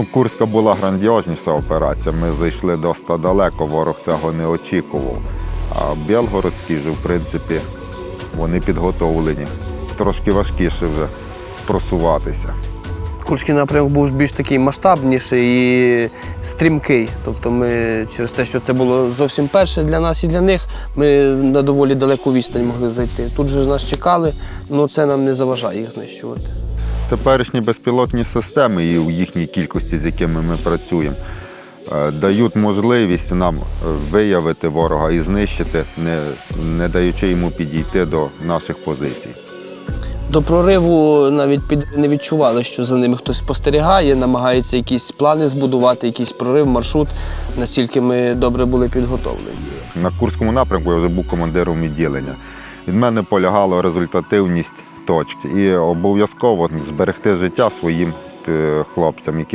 Ну, Курська була грандіозніша операція. Ми зайшли досить далеко, ворог цього не очікував. А Білгородський же, в принципі, вони підготовлені. Трошки важкіше вже просуватися. Курський напрямок був більш такий масштабніший і стрімкий. Тобто ми через те, що це було зовсім перше для нас і для них, ми на доволі далеку відстань могли зайти. Тут же ж нас чекали, але це нам не заважає їх знищувати. Теперішні безпілотні системи і у їхній кількості, з якими ми працюємо, е, дають можливість нам е, виявити ворога і знищити, не, не даючи йому підійти до наших позицій. До прориву навіть під не відчували, що за ними хтось спостерігає, намагається якісь плани збудувати, якийсь прорив, маршрут. Настільки ми добре були підготовлені. На Курському напрямку я вже був командиром відділення. Від мене полягала результативність точки. І обов'язково зберегти життя своїм е, хлопцям, які